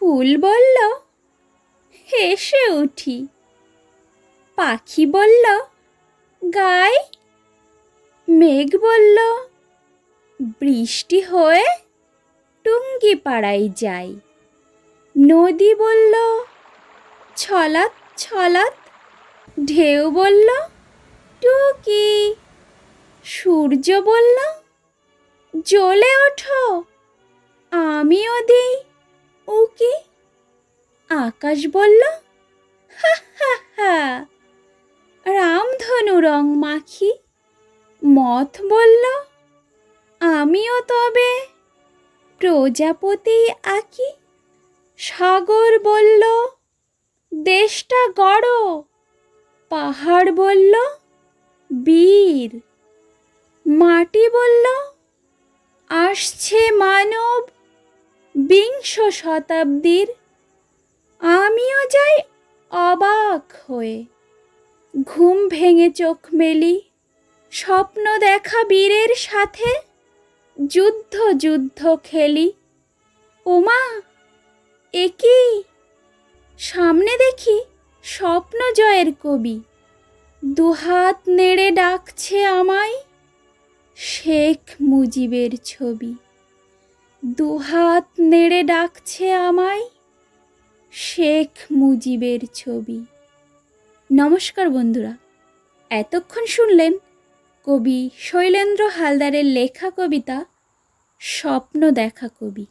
ফুল বলল, হেসে উঠি। পাখি বলল, গাই। মেঘ বলল, বৃষ্টি হয়ে টুঙ্গি পাড়াই যাই। নদী বলল, ছলাত ছলাৎ ঢেউ বলল, টুকি। সূর্য বলল, জ্বলে ওঠো, আমিও দিই। আকাশ বলল, হা হা হা। রামধনু রং মাখি মথ বলল, আমিও তবে প্রজাপতি আঁকি। সাগর বলল, দেশটা গড়। পাহাড় বলল, বীর। মাটি বলল, আসছে মানব বিংশ শতাব্দীর যাই অবাক হয়ে। ঘুম ভেঙে চোখ মেলি। স্বপ্ন দেখা বীরের সাথে। যুদ্ধ যুদ্ধ খেলি। ওমা এ কি? সামনে দেখি স্বপ্ন জয়ের কবি। দুহাত নেড়ে ডাকছে আমায় শেখ মুজিবের ছবি। দুহাত নেড়ে ডাকছে আমায় শেখ মুজিবের ছবি। নমস্কার বন্ধুরা, এতক্ষণ শুনলেন কবি শৈলেন্দ্র হালদারের লেখা কবিতা স্বপ্ন দেখা কবি।